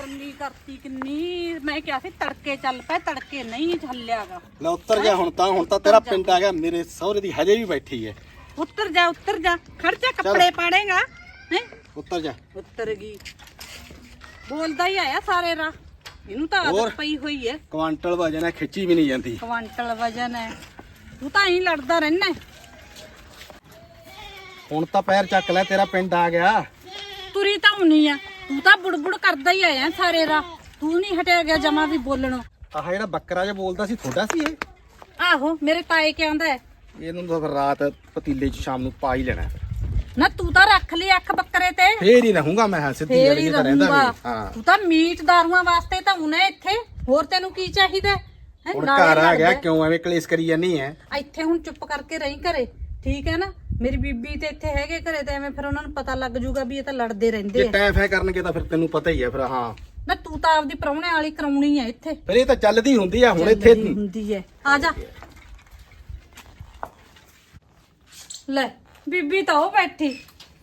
ਗਰਮੀ ਕਰਤੀ ਕਿੰਨੀ ਮੈਂ ਕਿਹਾ ਸੀ ਤੜਕੇ ਚੱਲ ਪੈ ਤੜਕੇ ਨਹੀਂ ਚੱਲਿਆਗਾ। ਲੈ ਉੱਤਰ ਜਾ ਹੁਣ ਤਾਂ ਹੁਣ ਤਾਂ ਤੇਰਾ ਪਿੰਡ ਆ ਗਿਆ ਮੇਰੇ ਸਹੁਰੇ ਦੀ ਹਜੇ ਵੀ ਬੈਠੀ ਹੈ। ਉੱਤਰ ਜਾ ਉੱਤਰ ਜਾ ਖਰਚਾ ਕੱਪੜੇ ਪਾੜੇਗਾ ਹੈ? ਉੱਤਰ ਜਾ। ਉੱਤਰ ਗਈ। ਬੋਲਦਾ ਹੀ ਆਇਆ ਸਾਰੇ ਰਾ ਇਹਨੂੰ ਤਾਂ? ਆਦਤ ਪਈ ਹੋਈ ਹੈ। ਕੁਆਂਟਲ ਵਜਨ ਹੈ ਖਿੱਚੀ ਵੀ ਨਹੀਂ ਜਾਂਦੀ। ਕੁਆਂਟਲ ਵਜਨ ਹੈ। ਤੂੰ ਤਾਂ ਹੀ ਲੜਦਾ ਰਹਿਣਾ ਹੁਣ ਤਾਂ ਪੈਰ ਚੱਕ ਲੈ ਤੇਰਾ ਪਿੰਡ ਆ ਗਿਆ। ਤੁਰੀ ਤਾਂ ਹੁਣੀ ਆ। ਤੂੰ ਤਾਂ ਬੁੜਬੁੜ ਕਰਦਾ ਹੀ ਆਇਆ ਸਾਰੇ ਰਾ ਤੂੰ ਨਹੀਂ ਹਟਿਆ ਗਿਆ ਜਮਾ ਵੀ ਬੋਲਣੋਂ। ਆਹ ਜਿਹੜਾ ਬੱਕਰਾ ਜਿਹਾ ਬੋਲਦਾ ਸੀ ਥੋੜਾ ਸੀ ਇਹ? ਆਹੋ ਮੇਰੇ ਤਾਏ ਕੀ ਆਂਦਾ ਹੈ? ਇਹਨੂੰ ਤਾਂ ਫਿਰ ਰਾਤ ਪਤੀਲੇ 'ਚ ਸ਼ਾਮ ਨੂੰ ਪਾ ਹੀ ਲੈਣਾ। ਨਾ ਤੂੰ ਤਾਂ ਰੱਖ ਲਈ ਅੱਖ ਬੱਕਰੇ ਤੇ। ਫੇਰ ਹੀ ਰਹੂੰਗਾ ਮੈਂ ਹਾਂ ਸਿੱਧੀ ਫੇਰ ਗੱਲ ਹੀ ਨਹੀਂ ਤਾਂ ਰਹਿੰਦਾ ਰਹੂੰਗਾ। ਵੀ ਹਾਂ। ਤੂੰ ਤਾਂ ਮੀਟ ਦਾਰੂਆਂ ਵਾਸਤੇ ਤਾਂ ਹੁਣੇ ਇੱਥੇ। ਹੋਰ ਤੈਨੂੰ ਕੀ ਚਾਹੀਦਾ ਹੈ? ਹੈਂ, ਹੁਣ ਨਾਲੇ ਘਰ ਆ ਗਿਆ ਲੜਦਾ। ਕਿਉਂ ਐਵੇਂ ਕਲੇਸ਼ ਕਰੀ ਜਾਨੀ ਹੈ ਇੱਥੇ ਹੁਣ ਚੁੱਪ ਕਰਕੇ ਰਹੀ ਘਰੇ ਠੀਕ ਹੈ ਨਾ? ਮੇਰੀ ਬੀਬੀ ਤੇ ਇੱਥੇ ਹੈਗੇ ਘਰੇ ਤੇ ਐਵੇਂ ਫਿਰ ਉਹਨਾਂ ਨੂੰ ਪਤਾ ਲੱਗ ਜੂਗਾ ਵੀ ਇਹ ਤਾਂ ਲੜਦੇ ਰਹਿੰਦੇ ਜੇ ਆ। ਟੈਫ ਹੈ ਕਰਨਗੇ ਤਾਂ ਫਿਰ ਤੈਨੂੰ ਪਤਾ ਹੀ ਹੈ ਫਿਰ ਹਾਂ। ਨਾ ਤੂੰ ਤਾਂ ਆਪਦੀ ਪ੍ਰਾਹੁਣੇ ਵਾਲੀ ਕਰਾਉਣੀ ਹੈ ਇੱਥੇ। ਫਿਰ ਇਹ ਤਾਂ ਚੱਲਦੀ ਹੁੰਦੀ ਆ ਹੁਣ ਇੱਥੇ ਚੱਲਦੀ ਹੁੰਦੀ ਹੈ ਆ ਜਾ। ਲੈ ਬੀਬੀ ਤਾਂ ਉਹ ਬੈਠੀ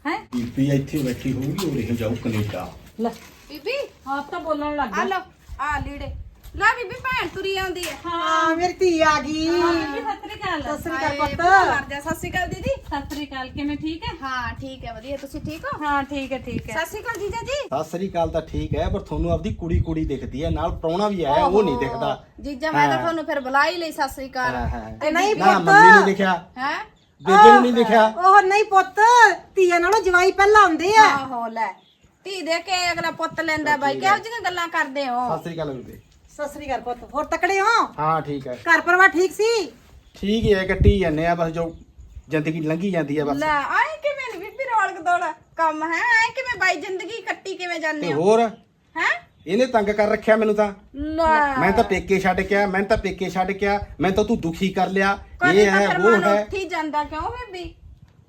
ਹੈ? ਬੀਬੀ ਇੱਥੇ ਬੈਠੀ ਹੋਊਗੀ ਉਹ ਰਹਿ ਜਾਊ ਕੈਨੇਡਾ। ਲੈ। ਬੀਬੀ? ਆਪ ਤਾਂ ਬੋਲਣ ਲੱਗ ਆ ਗਈ। ਲੋ ਆ ਲੀੜੇ। ਲੈ ਬੀਬੀ ਭੈਣ ਤੁਰੀ ਆਉਂਦੀ ਹੈ। ਹਾਂ। ਮੇਰੀ ਧੀ ਆ ਗਈ। ਬੀਬੀ ਸਤਿ ਸ੍ਰੀ ਅਕਾਲ। ਸਤਿ ਸ੍ਰੀ ਹਾਏ, ਅਕਾਲ ਪੁੱਤ। ਭੂਆ ਮਰ ਜਾ। ਸਤਿ ਸ਼੍ਰੀ ਅਕਾਲ ਦੀਦੀ। ਸਤਿ ਸ੍ਰੀ ਅਕਾਲ ਕਿਵੇਂ ਠੀਕ ਹੈ? ਹਾਂ ਠੀਕ ਹੈ ਵਧੀਆ। ਤੁਸੀਂ ਠੀਕ ਹੋ? ਹਾਂ ਠੀਕ ਹੈ ਠੀਕ ਹੈ। ਸਤਿ ਸ਼੍ਰੀ ਅਕਾਲ ਜੀਜਾ ਜੀ। ਸਤਿ ਸ੍ਰੀ ਅਕਾਲ ਤਾਂ ਠੀਕ ਹੈ ਪਰ ਤੁਹਾਨੂੰ ਆਪਦੀ ਕੁੜੀ ਕੁੜੀ ਦਿਖਦੀ ਹੈ। ਨਾਲ ਪ੍ਰਾਹੁਣਾ ਵੀ ਆਇਆ ਉਹ ਨਹੀਂ ਦਿਖਦਾ। ਜੀਜਾ ਮੈਂ ਤਾਂ ਤੁਹਾਨੂੰ ਫਿਰ ਬੁਲਾ ਹੀ ਲਈ ਸਤਿ ਸ਼੍ਰੀ ਅਕਾਲ। ਹਾਂ, ਹਾਂ। ਤੇ ਨਹੀਂ ਨਾ ਪੁੱਤ। ਮੰਮੀ ਨੂੰ ਦਿਖਿਆ ਹੈ? ਬੇਬੇ ਨੂੰ ਨਹੀਂ ਦਿਖਿਆ ਉਹ ਨਹੀਂ ਪੁੱਤ। ਧੀਆਂ ਨਾਲੋਂ ਜਵਾਈ ਪਹਿਲਾਂ ਆਉਂਦੇ ਆ। ਆਹੋ ਲੈ। ਧੀ ਦੇ ਕੇ ਅਗਲਾ ਪੁੱਤ ਲੈਂਦਾ ਬਾਈ। ਕਿਹੋ ਜਿਹੀਆਂ ਗੱਲਾਂ ਕਰਦੇ ਹੋ? ਸਤਿ ਸ੍ਰੀ ਅਕਾਲ ਬੇਬੇ। ਸਤਿ ਸ੍ਰੀ ਅਕਾਲ ਪੁੱਤ ਹੋਰ ਤਕੜੇ ਹੋ? ਹਾਂ ਠੀਕ ਹੈ। ਘਰ ਪਰਿਵਾਰ ਠੀਕ ਸੀ? ਠੀਕ ਹੀ ਹੈ ਕੱਟੀ ਜਾਂਦੇ ਆ ਬਸ ਜੋ ਜ਼ਿੰਦਗੀ ਲੰਘੀ ਜਾਂਦੀ ਹੈ ਬਸ। ਲੈ ਆਏ ਕਿਵੇਂ ਬੀਬੀ ਰੌਲਕ ਦੋੜਾ? ਕੰਮ ਹੈ ਐ ਕਿਵੇਂ ਬਾਈ ਜ਼ਿੰਦਗੀ ਕੱਟੀ ਕਿਵੇਂ ਜਾਂਦੇ ਹੋ? ਹੋਰ? ਹੈ? ਇਹਨੇ ਤੰਗ ਕਰ ਰੱਖਿਆ ਮੈਨੂੰ ਤਾਂ। ਲੈ। ਮੈਂ ਤਾਂ ਪੇਕੇ ਛੱਡ ਕੇ ਆ ਮੈਂ ਤਾਂ ਪੇਕੇ ਛੱਡ ਕੇ ਆ ਮੈਂ ਤਾਂ ਤੂੰ ਦੁਖੀ ਕਰ ਲਿਆ। ਕਦੇ ਇਹ ਹੈ ਉਹ ਹੈ। ਉੱਠ ਹੀ ਜਾਂਦਾ ਕਿਉਂ ਬੀਬੀ?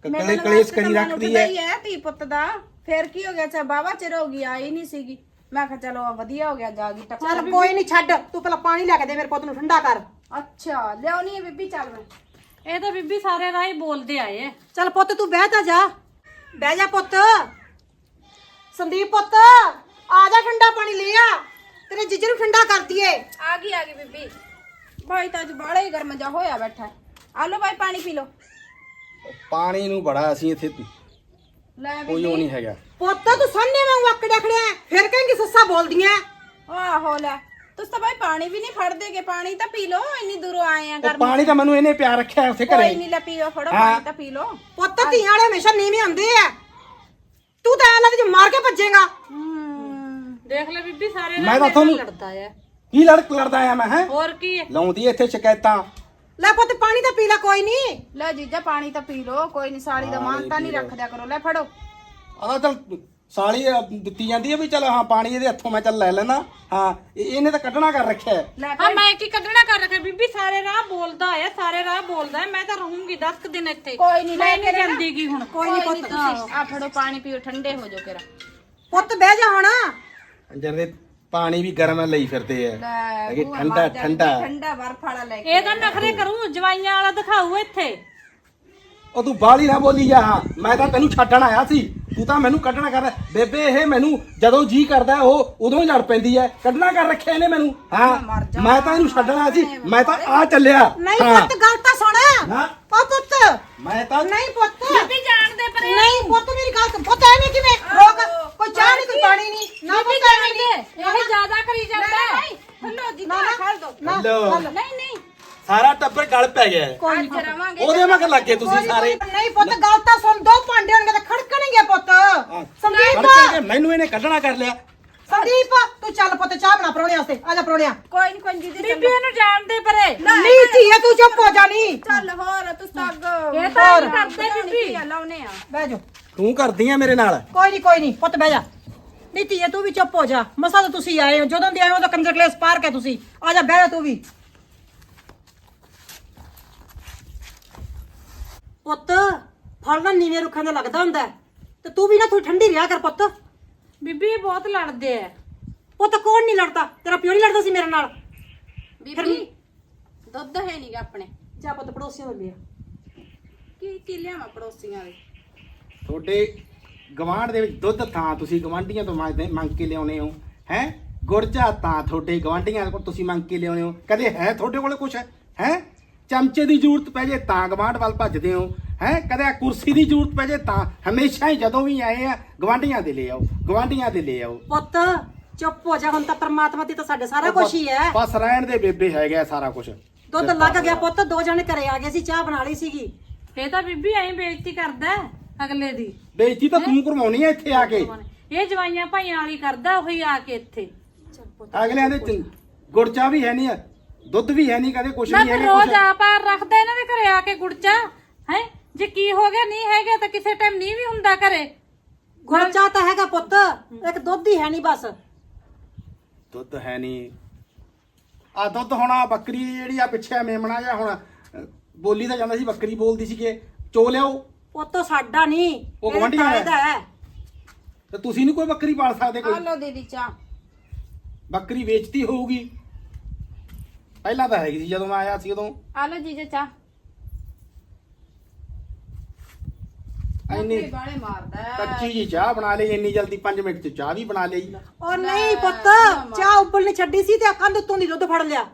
ਕਲੇ ਮਿਲਣ ਕਲੇਸ਼ ਕਰੀ ਰੱਖਦੀ ਹੀ। ਹੈ ਧੀ ਪੁੱਤ ਦਾ। ਫੇਰ ਕੀ ਹੋ ਗਿਆ ਚਾ ਬਾਵਾ ਚਿਰ ਹੋ ਗਈ ਆਈ ਨਹੀਂ ਸੀਗੀ। ਮੈਂ ਕਿਹਾ ਚਲੋ ਵਧੀਆ ਹੋ ਗਿਆ ਜਾ ਗਈ ਟੱਕਰ ਚੱਲ ਕੋਈ ਨਹੀਂ ਛੱਡ ਤੂੰ ਪਹਿਲਾਂ ਪਾਣੀ ਲੈ ਕੇ ਦੇ ਮੇਰੇ ਪੁੱਤ ਨੂੰ ਠੰਡਾ ਕਰ। ਅੱਛਾ ਲਿਆਉਣੀ ਹੈ ਬੀਬੀ ਚੱਲ ਮੈਂ। ਇਹ ਤਾਂ ਬੀਬੀ ਸਾਰੇ ਰਾਹ ਹੀ ਬੋਲਦੇ ਆਏ ਐ ਚੱਲ ਪੁੱਤ ਤੂੰ ਬਹਿ ਤਾਂ ਜਾ। ਬਹਿ ਜਾ ਪੁੱਤ। ਸੰਦੀਪ ਪੁੱਤ ਆ ਜਾ ਠੰਡਾ ਪਾਣੀ ਲੈ ਆ। ਤੇਰੇ ਜੀਜੇ ਨੂੰ ਠੰਡਾ ਕਰ ਦਈਏ। ਆ ਗਈ ਆ ਗਈ ਬੀਬੀ। ਭਾਈ ਤਾਂ ਅੱਜ ਬਾੜਾ ਹੀ ਗਰਮ ਜਾ ਹੋਇਆ ਬੈਠਾ। ਆ ਲਓ ਭਾਈ ਪਾਣੀ ਪੀ ਲਓ। ਪਾਣੀ ਨੂੰ ਬੜਾ ਅਸੀਂ ਇੱਥੇ ਲੈ ਕੋਈ ਬੀਬੀ। ਉਹ ਨਹੀਂ ਹੈਗਾ। ਪੁੱਤ ਤੂੰ ਸੰਨੇ ਵਾਂਗ ਵਕ ਡਖੜਿਆ ਫਿਰ ਕਹੇਂਗੀ ਸੱਸਾ ਬੋਲਦੀਆਂ ਆਹੋ ਲੈ ਤੁਸੀਂ ਤਾਂ ਭਾਈ ਪਾਣੀ ਵੀ ਨਹੀਂ ਫੜਦੇਗੇ ਪਾਣੀ ਤਾਂ ਪੀ ਲਓ ਇੰਨੀ ਦੂਰੋਂ ਆਏ ਆ ਗਰਮੀ ਪਾਣੀ ਤਾਂ ਮੈਨੂੰ ਇਹਨੇ ਪਿਆਰ ਰੱਖਿਆ ਉੱਥੇ ਕੋਈ ਘਰੇ। ਨਹੀਂ ਲੈ ਪੀਓ ਫੜੋ ਹਾਂ। ਪਾਣੀ ਤਾਂ ਪੀ ਲਓ। ਪੁੱਤ ਧੀਆਂ ਵਾਲੇ ਹਮੇਸ਼ਾ ਨੀਵੇਂ ਹੁੰਦੇ ਆ। ਤੂੰ ਤਾਂ ਲੱਗਦਾ ਜੇ ਮਾਰ ਕੇ ਭੱਜੇਗਾ। ਦੇਖ ਲੈ ਬੀਬੀ ਸਾਰੇ ਰਾਹ ਮੈਂ ਤਾਂ ਮੇਰੇ ਨਾਲ ਤੁਹਾਨੂੰ- ਲੜਦਾ ਐ ਕੀ ਲੜ ਲੜਦਾ ਆ ਮੈਂ ਹੈ? ਹੋਰ ਕੀ ਐ ਲਾਉਂਦੀ ਇੱਥੇ ਸ਼ਿਕਾਇਤਾਂ। ਲੈ ਪੁੱਤ ਪਾਣੀ ਤਾਂ ਪੀ ਲੈ ਕੋਈ ਨਹੀਂ। ਲੈ ਜੀਜਾ ਪਾਣੀ ਤਾਂ ਪੀ ਲਓ ਕੋਈ ਨਹੀਂ ਸਾਲੀ ਦਾ ਮਾਨਤਾ ਨਹੀਂ ਰੱਖਦਿਆ ਕਰੋ। ਲੈ ਫੜੋ। ਆਦਾ ਚੱਲ ਸਾਲੀ ਦਿੱਤੀ ਜਾਂਦੀ ਹੈ ਵੀ ਚਲ ਹਾਂ ਪਾਣੀ ਇਹਦੇ ਹੱਥੋਂ ਮੈਂ ਚੱਲ ਲੈ ਲੈਣਾ ਹਾਂ ਇਹ- ਇਹਨੇ ਤਾਂ ਕੱਢਣਾ ਕਰ ਰੱਖਿਆ ਹੈ। ਲੈ ਹਾਂ ਮੈਂ ਕੀ ਕੱਢਣਾ ਕਰ ਰੱਖਿਆ? ਬੀਬੀ ਸਾਰੇ ਰਾਹ ਬੋਲਦਾ ਐ ਸਾਰੇ ਰਾਹ ਬੋਲਦਾ ਮੈਂ ਤਾਂ ਰਹੂੰਗੀ 10 ਕੁ ਦਿਨ ਇੱਥੇ। ਕੋਈ ਨਹੀਂ ਲੈ ਮੈਂ ਕੇ ਨਹੀਂ ਰਹਿਣਾ। ਜਾਂਦੀਗੀ ਹੁਣ। ਕੋਈ ਨਹੀਂ ਪੁੱਤ। ਆ ਫੜੋ ਪਾਣੀ ਪੀਓ ਠੰਡੇ ਹੋ ਜਾਓ ਕਿਰਾ ਪੁੱਤ ਬਹਿ ਜਾ ਹੁਣ। ਜਿਹੜੇ ਪਾਣੀ ਵੀ ਗਰਮ ਲਈ ਫਿਰਦੇ ਆ। ਕਿ ਠੰਡਾ ਠੰਡਾ। ਠੰਡਾ ਬਰਫ ਵਾਲਾ ਲੈ ਕੇ ਇਹ ਤਾਂ ਨਖਰੇ ਕਰੂ ਜਵਾਈਆਂ ਵਾਲਾ ਦਿਖਾਊ ਇੱਥੇ। ਉਹ ਤੂੰ ਬਾਲੀ ਨਾ ਬੋਲੀ ਜਾ। ਹਾਂ ਮੈਂ ਤਾਂ ਤੈਨੂੰ ਛੱਡਣ ਆਇਆ ਸੀ। ਤੂੰ ਤਾਂ ਮੈਨੂੰ ਕੱਢਣਾ ਕਰ। ਬੇਬੇ ਇਹ ਮੈਨੂੰ ਜਦੋਂ ਜੀ ਕਰਦਾ ਉਹ ਉਦੋਂ ਹੀ ਲੜ ਪੈਂਦੀ ਹੈ। ਕੱਢਣਾ ਕਰ ਰੱਖਿਆ ਇਹਨੇ ਮੈਨੂੰ। ਹਾਂ ਮੈਂ ਤਾਂ ਇਹਨੂੰ ਛੱਡਣ ਆਇਆ ਸੀ। ਮੈਂ ਤਾਂ ਆ ਚੱਲਿਆ। ਨਹੀਂ ਹਾਂ। ਪੁੱਤ ਗੱਲ ਤਾਂ ਸੁਣ। ਉਹ ਪੁੱਤ। ਮੈਂ ਤਾਂ ਨਹੀਂ ਪੁੱਤ। ਗਿਆ ਹੈ। ਅੱਜ ਰਵਾਂਗੇ ਉਹਦੇ ਮਗਰ ਲੱਗੇ ਤੁਸੀਂ ਸਾਰੇ। ਨਹੀਂ ਪੁੱਤ ਗੱਲ ਤਾਂ ਸੁਣ ਦੋ ਭਾਂਡੇ ਹੋਣਗੇ ਤਾਂ ਖੜਕਣਗੇ ਪੁੱਤ। ਸੰਦੀਪ! ਖੜ ਕੇ ਮੈਨੂੰ ਇਹਨੇ ਕੱਢਣਾ ਕਰ ਲਿਆ। ਸੰਦੀਪ ਤੂੰ ਚੱਲ ਪੁੱਤ ਚਾਹ ਬਣਾ ਪਰੋਣਿਆਂ ਵਾਸਤੇ। ਆ ਜਾ ਪਰੋਣਿਆਂ। ਕੋਈ ਨਹੀਂ ਕੋਈ ਨੀ ਦੀਦੀ ਬੀਬੀ ਇਹਨੂੰ ਜਾਣ ਦੇ ਪਰੇ ਨਹੀਂ ਧੀਏ ਤੂੰ ਚੁੱਪ ਹੋ ਜਾਣੀ। ਚੱਲ ਹੋਰ ਤੁਸੀਂ ਤਾਂ ਅੱਗ ਇਹ ਤਾਂ ਨਹੀਂ ਕਰਦੇ ਬੀਬੀ। ਲਾਉਨੇ ਆ ਬਹਿ ਜਾ ਤੂੰ ਕਰਦੀ ਆ ਮੇਰੇ ਨਾਲ। ਕੋਈ ਨਹੀਂ ਕੋਈ ਨਹੀਂ ਪੁੱਤ ਬਹਿ ਜਾ। ਨਹੀਂ ਧੀਏ ਤੂੰ ਵੀ ਚੁੱਪ ਹੋ ਜਾ। ਮਸਾ ਤਾਂ ਤੁਸੀਂ ਆਏ ਹੋ ਜਦੋਂ ਦੇ ਆਏ ਹੋ ਤਾਂ ਕੰਜਰ ਕਲੇਸ ਪਾਰ ਕੇ ਤੁਸੀਂ। ਆ ਜਾ ਬਹਿ ਜਾ ਤੂੰ ਵੀ। ਪੁੱਤ ਫਲ ਨਾ ਨੀਵੇਂ ਰੁੱਖਾਂ ਦਾ ਲੱਗਦਾ ਹੁੰਦਾ ਹੈ। ਤੇ ਤੂੰ ਵੀ ਨਾ ਥੋੜੀ ਠੰਡੀ ਰਿਹਾ ਕਰ ਪੁੱਤ। ਬੀਬੀ ਇਹ ਬਹੁਤ ਲੜਦੇ ਐ। ਪੁੱਤ ਕੌਣ ਨਹੀਂ ਲੜਦਾ? ਤੇਰਾ ਪਿਓ ਨਹੀਂ ਲੜਦਾ ਸੀ ਮੇਰੇ ਨਾਲ? ਬੀਬੀ ਦੁੱਧ ਹੈ ਨਹੀਂਗਾ ਆਪਣੇ। ਜਾ ਪੁੱਤ ਪੜੋਸੀਆਂ ਨੂੰ ਲਿਆ ਕੀ ਕੀ ਲਿਆਵਾਂ ਪੜੋਸੀਆਂ ਦੇ? ਤੁਹਾਡੇ ਗਵਾਂਢ ਦੇ ਵਿੱਚ ਦੁੱਧ ਥਾਂ ਤੁਸੀਂ ਗਵਾਂਢੀਆਂ ਤੋਂ ਮੰਗਦੇ ਮੰਗ ਕੇ ਲਿਆਉਨੇ ਹੋ। ਹੈ? ਗੁਰਚਾ ਤਾਂ ਤੁਹਾਡੇ ਗਵਾਂਢੀਆਂ ਕੋਲ ਤੁਸੀਂ ਮੰਗ ਕੇ ਲਿਆਉਂਦੇ ਹੋ। ਕਦੇ ਹੈ ਤੁਹਾਡੇ ਕੋਲੇ ਕੁਛ? ਹੈ? ਚਮਚੇ ਦੀ ਜ਼ਰੂਰਤ ਪੈ ਜੇ ਤਾਂ ਗਵਾਂਢ ਵੱਲ ਭੱਜਦੇ ਹੋ ਹੈ? ਕਦੇ ਕੁਰਸੀ ਦੀ ਜ਼ਰੂਰਤ ਪੈ ਜੇ ਤਾਂ ਹਮੇਸ਼ਾ ਹੀ ਜਦੋਂ ਵੀ ਆਏ ਆ ਗਵਾਂਢੀਆਂ ਦੇ ਲੈ ਆਓ ਗਵਾਂਢੀਆਂ ਦੇ ਲੈ ਆਓ। ਪੁੱਤ ਚੁੱਪ ਹੋ ਜਾ ਹੁਣ ਤਾਂ ਪ੍ਰਮਾਤਮਾ ਦੀ ਤਾਂ ਸਾਡੇ ਸਾਰਾ ਕੁਝ ਹੀ ਹੈ। ਬਸ ਰਹਿਣ ਦੇ ਬੇਬੇ ਹੈਗਾ ਸਾਰਾ ਕੁਝ ਦੁੱਧ ਲੱਗ ਗਿਆ ਪੁੱਤ ਦੋ ਜਣੇ ਘਰੇ ਆ ਗਏ ਸੀ ਚਾਹ ਬਣਾ ਲਈ ਸੀਗੀ। ਇਹ ਤਾਂ ਬੀਬੀ ਐਂ ਬੇਇੱਜ਼ਤੀ ਕਰਦਾ ਅਗਲੇ ਦੀ। ਬੇਇੱਜ਼ਤੀ ਤਾਂ ਤੂੰ ਕਰਵਾਉਣੀ ਹੈ ਇੱਥੇ ਆ ਕੇ। ਇਹ ਜਵਾਈਆਂ ਭਾਈਆਂ ਵਾਲੀ ਕਰਦਾ ਉਹੀ ਆ ਕੇ ਇੱਥੇ। ਅਗਲਿਆਂ ਦੇ ਚ- ਗੁੜਚਾ ਵੀ ਹੈ ਨਹੀਂ ਦੁੱਧ ਵੀ ਹੈ ਨਹੀਂ ਕਦੇ ਕੁਛ ਨਾ ਨਹੀਂ ਫਿਰ ਰੋਜ਼ ਕੁਛ ਆ ਪਾਰ ਰੱਖਦਾ ਇਹਨਾਂ ਦੇ ਘਰੇ ਆ ਕੇ ਗੁੜਚਾ ਹੈ? ਜੇ ਕੀ ਹੋ ਗਿਆ ਨਹੀਂ ਹੈਗਾ ਤਾਂ ਕਿਸੇ ਟਾਈਮ ਨਹੀਂ ਵੀ ਹੁੰਦਾ ਘਰੇ। ਗੁਰਚਾ ਤਾਂ ਹੈਗਾ ਪੁੱਤ ਇੱਕ ਦੁੱਧ ਹੀ ਹੈ ਨਹੀਂ ਬਸ। ਦੁੱਧ ਹੈ ਨਹੀਂ। ਆ ਦੁੱਧ ਹੁਣ ਆਹ ਬੱਕਰੀ ਜਿਹੜੀ ਆ ਪਿੱਛੇ ਮੇਮਣਾ ਜਾਂ ਹੁਣ ਅ, ਬੋਲੀ ਤਾਂ ਜਾਂਦਾ ਸੀ ਬੱਕਰੀ ਬੋਲਦੀ ਸੀ ਕਿ ਚੋ ਲਿਆਓ। ਪੁੱਤ ਸਾਡਾ ਨਹੀਂ ਉਹ ਗੁਆਂਢੀਆਂ ਤਾਏ ਦਾ ਹੈ। ਤੇ ਤੁਸੀਂ ਨਹੀਂ ਕੋਈ ਬੱਕਰੀ ਪਾਲ ਸਕਦੇ ਆ ਕੋਈ ਲਓ ਦੀਦੀ ਚਾਹ। ਬੱਕਰੀ ਵੇਚਤੀ ਹੋਊਗੀ। ਪਹਿਲਾਂ ਤਾਂ ਹੈਗੀ ਸੀ ਜਦੋਂ ਮੈਂ ਆਇਆ ਸੀ ਉਦੋਂ। ਆ ਲਓ ਜੀਜਾ ਚਾਹ। ਇੰਨੀ ਬਾਲੇ ਮਾਰਦਾ ਹੈ। ਕੱਚੀ ਜੀ ਚਾਹ ਬਣਾ ਲਈ ਇੰਨੀ ਜਲਦੀ 5 ਮਿੰਟ ਚ ਚਾਹ ਵੀ ਬਣਾ ਲਈ। ਔਰ ਨਹੀਂ ਪੁੱਤ ਚਾਹ ਉੱਬਲਣੀ ਛੱਡੀ ਸੀ ਤੇ ਅੱਖਾਂ ਦੇ ਉੱਤੋਂ ਦੀ ਦੁੱਧ ਫੜ ਲਿਆ।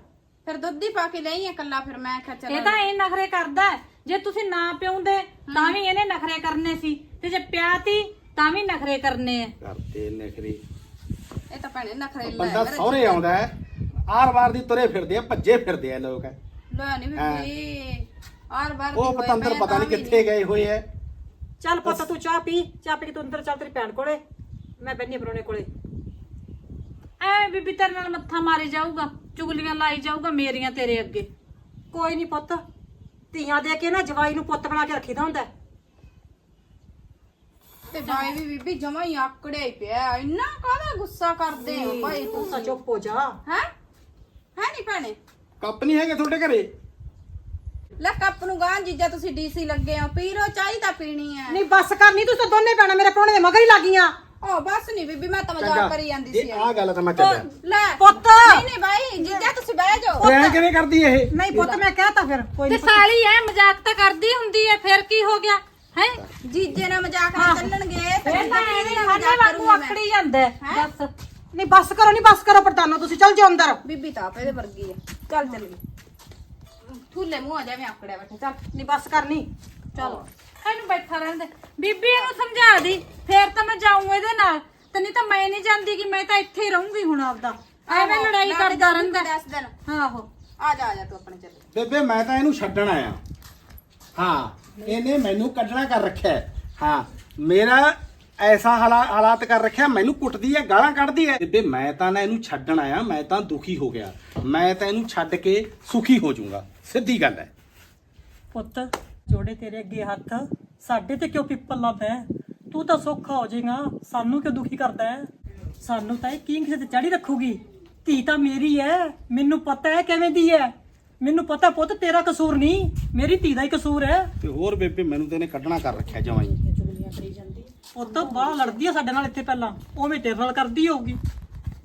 ਫਿਰ ਦੁੱਧ ਹੀ ਪਾ ਕੇ ਲਈ ਇਕੱਲਾ ਫਿਰ ਮੈਂ ਕਿਹਾ ਚਲੋ ਇਹ ਤਾਂ ਇਹ ਨਖਰੇ ਕਰਦਾ ਹੈ। ਜੇ ਤੁਸੀਂ ਨਾ ਪਿਉਂਦੇ ਤਾਂ ਵੀ ਇਹਨੇ ਨਖਰੇ ਕਰਨੇ ਸੀ। ਤੇ ਜੇ ਪਿਆਤੀ ਤਾਂ ਵੀ ਨਖਰੇ ਕਰਨੇ ਆ। ਕਰਦੇ ਨਖਰੀ। ਇਹ ਤਾਂ ਭੈਣੇ ਨਖਰੇ ਲੈ ਬੰਦਾ ਸਹੁਰੇ ਆਉਂਦਾ ਹੈ। ਆਰ ਵਾਰ ਦੀ ਤੁਰੇ ਫਿਰਦੇ ਆ ਭੱਜੇ ਫਿਰਦੇ ਆ ਲੋਕ। ਲੈ ਨਹੀਂ ਬੀਬੀ ਆਰ ਬਾਰ ਉਹ ਪਤੰਦਰ ਪਤਾ ਨਹੀਂ ਕਿੱਥੇ ਗਏ ਹੋਏ ਐ ਚੱਲ ਪੁੱਤ ਤੂੰ ਚਾਹ ਪੀ ਚਾਹ ਪੀ ਕੇ ਤੂੰ ਅੰਦਰ ਚੱਲ ਤੇਰੀ ਭੈਣ ਕੋਲੇ। ਮੈਂ ਬੈਠੀ ਪਰੋਣੇ ਕੋਲੇ। ਐ ਬੀਬੀ ਤੇਰੇ ਨਾਲ ਮੱਥਾ ਮਾਰੀ ਜਾਊਗਾ ਚੁਗਲੀਆਂ ਲਾਈ ਜਾਊਗਾ ਮੇਰੀਆਂ ਤੇਰੇ ਅੱਗੇ। ਕੋਈ ਨਹੀਂ ਪੁੱਤ ਧੀਆਂ ਦੇ ਕੇ ਨਾ ਜਵਾਈ ਨੂੰ ਪੁੱਤ ਬਣਾ ਕੇ ਰੱਖੀਦਾ ਹੁੰਦਾ। ਤੇ ਬਾਈ ਵੀ ਬੀਬੀ ਜਮਾ ਹੀ ਆਕੜਿਆ ਹੀ ਪਿਆ ਇੰਨਾ ਕਾਹਦਾ ਗੁੱਸਾ ਕਰਦੇ ਹੋ ਭਾਈ ਤੂੰ ਤੁਸੀਂ? ਚੁੱਪ ਹੋ ਜਾ। ਭੈਣੇ? ਕੱਪ ਨਹੀਂ ਹੈਗੇ ਤੁਹਾਡੇ ਘਰੇ? ਲੈ ਕੱਪ ਨੂੰ ਗਾਂ ਜੀਜਾ ਤੁਸੀਂ ਡੀਸੀ ਲੱਗੇ ਹੋ। ਪੀਰੋ ਚਾਹੀਦਾ ਪੀਣੀ ਹੈ। ਨਹੀਂ ਬੱਸ ਕਰ ਨਹੀਂ ਤੂੰ ਤਾਂ ਦੋਨੇ ਭੈਣਾਂ ਮੇਰੇ ਪਰੋਣੇ ਦੇ ਮਗਰ ਹੀ ਲੱਗੀਆਂ। ਉਹ ਬਸ ਨਹੀਂ ਬੀਬੀ ਮੈਂ ਤਾਂ ਮਜ਼ਾਕ ਕਰੀ ਜਾਂਦੀ ਸੀ। ਇਹ ਆ ਗੱਲ ਤਾਂ ਮੈਂ ਚੱਲਿਆ ਲੈ। ਪੁੱਤ! ਨਹੀਂ ਨਹੀਂ ਬਾਈ ਜੀਜਾ ਤੁਸੀਂ ਬਹਿ ਜਾਓ। ਐ ਕਿਵੇਂ ਕਰਦੀ ਇਹ? ਨਹੀਂ ਪੁੱਤ ਮੈਂ ਕਹਿਤਾ ਫਿਰ ਕੋਈ ਤੇ ਨਹੀਂ ਸਾਲੀ ਐ ਮਜ਼ਾਕ ਤਾਂ ਕਰਦੀ ਹੁੰਦੀ ਐ ਫਿਰ ਕੀ ਹੋ ਗਿਆ? ਹੈ? ਜੀਜੇ ਨਾਲ ਮਜ਼ਾਕ ਨਾ ਚੱਲਣਗੇ ਤੇ ਇਹ ਤਾਂ ਇਹਦੇ ਨਾਲ ਸਾਡੇ ਮਜ਼ਾਕ ਵਾਂਗੂ ਕਰੂੰਗੀ ਮੈਂ। ਆਕੜੀ ਜਾਂਦਾ। ਹੈ। ਦੱਸ ਨਹੀਂ ਬੱਸ ਕਰੋ ਨਹੀਂ ਬੱਸ ਕਰੋ ਪਰਤਾਨੋ ਤੁਸੀਂ ਚੱਲ ਜਾਓ ਅੰਦਰ। ਬੀਬੀ ਤਾਂ ਆਪੇ ਦੇ ਵਰਗੀ ਹੈ। ਚੱਲ ਚੱਲ। ਥੁੱਲੇ ਮੂੰਹ ਆ ਜਾਵੇਂ ਆਕੜਿਆ ਬੈਠਾ। ਚੱਲ। ਨਹੀਂ ਬੱਸ ਕਰਨੀ। ਚਲੋ। ਇਹਨੂੰ ਬੈਠਾ ਰਹਿਣ ਦੇ। ਬੀਬੀ ਇਹਨੂੰ ਸਮਝਾ ਦੀ। ਫੇਰ ਤਾਂ ਮੈਂ ਜਾਊਂ ਇਹਦੇ ਨਾਲ। ਤੇ ਨਹੀਂ ਤਾਂ ਮੈਂ ਨਹੀਂ ਜਾਂਦੀ ਕਿ ਮੈਂ ਤਾਂ ਇੱਥੇ ਹੀ ਰਹੂੰਗੀ ਹੁਣ ਆਪਦਾ। ਐਵੇਂ ਲੜਾਈ ਕਰਦਾ ਰਹਿੰਦਾ। ਦੱਸ ਦਿਨ ਆਹੋ। ਆ ਜਾ ਆ ਜਾ ਤੂੰ ਆਪਣੇ ਚੱਲ। ਬੇਬੇ ਮੈਂ ਤਾਂ ਇਹਨੂੰ ਛੱਡਣ ਆਇਆ। ਹਾਂ ਇਹਨੇ ਮੈਨੂੰ ਕੱਢਣਾ ਕਰ ਰੱਖਿਆ। ਹੈ। ਹਾਂ ਮੇਰਾ ਐਸਾ ਹਾਲਾ- ਹਾਲਾਤ ਕਰ ਰੱਖਿਆ ਮੈਨੂੰ ਕੁੱਟਦੀ ਹੈ ਗਾਲਾਂ ਕੱਢਦੀ ਹੈ ਬੇਬੇ ਮੈਂ ਤਾਂ ਨਾ ਇਹਨੂੰ ਛੱਡਣ ਆਇਆ ਮੈਂ ਤਾਂ ਦੁਖੀ ਹੋ ਗਿਆ। ਮੈਂ ਤਾਂ ਇਹਨੂੰ ਛੱਡ ਕੇ ਸੁਖੀ ਹੋ ਜਾਊਂਗਾ। ਸਿੱਧੀ ਗੱਲ ਹੈ ਪੁੱਤ ਜੋੜੇ ਤੇਰੇ ਅੱਗੇ ਹੱਥ ਸਾਡੇ ਤੇ ਕਿਉਂ ਪਿੱਪਲ ਲਾਦਾ ਹੈ ਤੂੰ ਤਾਂ ਸੌਖਾ ਹੋ ਜਾਏਗਾ ਸਾਨੂੰ ਕਿਉਂ ਦੁਖੀ ਕਰਦਾ ਹੈ ਸਾਨੂੰ ਤਾਂ ਇਹ ਕੀ ਕਿਸੇ ਤੇ ਚੜੀ ਰੱਖੂਗੀ? ਧੀ ਤਾਂ ਮੇਰੀ ਹੈ ਮੈਨੂੰ ਪਤਾ ਹੈ ਕਿਵੇਂ ਦੀ ਹੈ ਮੈਨੂੰ ਪਤਾ ਪੁੱਤ ਤੇਰਾ ਕਸੂਰ ਨਹੀਂ ਮੇਰੀ ਧੀ ਦਾ ਹੀ ਕਸੂਰ ਹੈ ਤੇ ਹੋਰ ਬੇਬੇ ਮੈਨੂੰ ਤੇ ਇਹਨੇ ਕੱਢਣਾ ਕਰ ਰੱਖਿਆ ਪੁੱਤ ਬਾਹਰ ਲੜਦੀ ਆ ਸਾਡੇ ਨਾਲ ਇੱਥੇ ਪਹਿਲਾਂ। ਉਵੇਂ ਤੇਰੇ ਨਾਲ ਕਰਦੀ ਹੋਊਗੀ।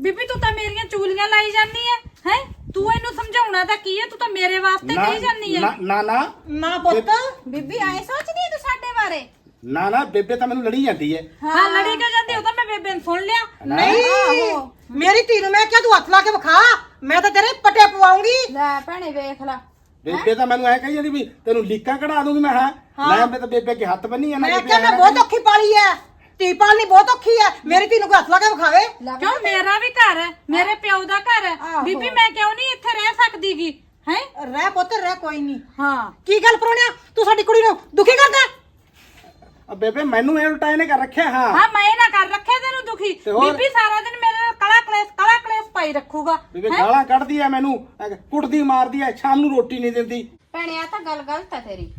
ਬੀਬੀ ਤੂੰ ਤਾਂ ਮੇਰੀਆਂ ਚੂਲੀਆਂ ਲਾਈ ਜਾਂਦੀ ਐ ਹੈ? ਤੂੰ ਇਹਨੂੰ ਸਮਝਾਉਣਾ ਤਾਂ ਕੀ ਐ? ਤੂੰ ਤਾਂ ਮੇਰੇ ਵਾਸਤੇ ਨਾ ਕਹੀ ਜਾਂਦੀ ਐ। ਨਾ ਨਾ ਨਾ। ਨਾ ਪੁੱਤ। ਬੀਬੀ ਐ ਸੋਚਦੀ ਤੂੰ ਸਾਡੇ ਬਾਰੇ? ਨਾ ਨਾ ਬੇਬੇ ਤਾਂ ਮੈਨੂੰ ਲੜੀ ਜਾਂਦੀ ਹੈ। ਹਾਂ ਲੜੀ ਕਿਉਂ ਜਾਂਦੀ? ਉਹ ਤਾਂ ਮੈਂ ਬੇਬੇ ਨੂੰ ਸੁਣ ਲਿਆ। ਨਹੀਂ ਮੇਰੀ ਧੀ ਨੂੰ ਮੈਂ ਕਿਹਾ ਤੂੰ ਹੱਥ ਲਾ ਕੇ ਵਿਖਾ। ਮੈਂ ਤਾਂ ਤੇਰੇ ਪੱਟੇ ਪਵਾਉਂਗੀ। ਲੈ ਭੈਣੇ ਵੇਖ ਲੈ। ਬੇਬੇ ਤਾਂ ਮੈਨੂੰ ਐ ਕਹੀ ਜਾਂਦੀ ਵੀ ਤੈਨੂੰ ਲੀਕਾਂ ਕਢਾ ਦੂੰਗੀ ਮੈਂ ਹਾਂ? ਲੈ ਮੈਂ ਤਾਂ ਬੇਬੇ ਕੇ ਹੱਥ ਬੰਨੀ ਜਾਂਦਾ ਮੈਂ ਕਿਹਾ ਮੈਂ ਬਹੁਤ ਔਖੀ ਪਾਲੀ ਐ। ਧੀ ਪਾਲਣੀ ਬਹੁਤ ਔਖੀ ਐ। ਮੇਰੀ ਧੀ ਨੂੰ ਕੋਈ ਹੱਥ ਲਾ ਕੇ ਵਿਖਾਵੇ? ਕਿਉਂ? ਮੇਰਾ ਵੀ ਘਰ ਹੈ ਮੇਰੇ ਪਿਓ ਦਾ ਘਰ ਹੈ ਆਹੋ। ਬੀਬੀ ਮੈਂ ਕਿਉਂ ਨਹੀਂ ਇੱਥੇ ਰਹਿ ਸਕਦੀਗੀ? ਹੈ? ਰਹਿ ਪੁੱਤ ਰਹਿ ਕੋਈ ਨਹੀਂ। ਹਾਂ। ਕੀ ਗੱਲ ਪਰੋਣਿਆ? ਤੂੰ ਸਾਡੀ ਕੁੜੀ ਨੂੰ ਦੁਖੀ ਕਰਦਾ? ਆ ਬੇਬੇ ਮੈਨੂੰ ਇਹ ਉਲਟਾ ਇਹਨੇ ਕਰ ਰੱਖਿਆ ਹਾਂ। ਹਾਂ ਮੈਂ ਨਾ ਕਰ ਰੱਖਿਆ ਤੈਨੂੰ ਦੁਖੀ। ਤੇ ਹੋਰ? ਬੀਬੀ ਸਾਰਾ ਦਿਨ ਮੇਰੇ ਨਾਲ ਕਲਾ ਕਲੇਸ ਕਲਾ ਕਲੇਸ ਪਾਈ ਰੱਖੂਗਾ ਬੇਬੇ ਗਾਲਾਂ ਕੱਢਦੀ ਐ ਮੈਨੂੰ ਅਹ ਕੁੱਟਦੀ ਮਾਰਦੀ ਐ ਸ਼ਾਮ ਨੂੰ ਰੋਟੀ ਨਹੀਂ ਦਿੰਦੀ। ਭੈਣੇ ਆ ਤਾਂ ਗੱਲ ਗਲਤ ਹੈ ਤੇਰੀ।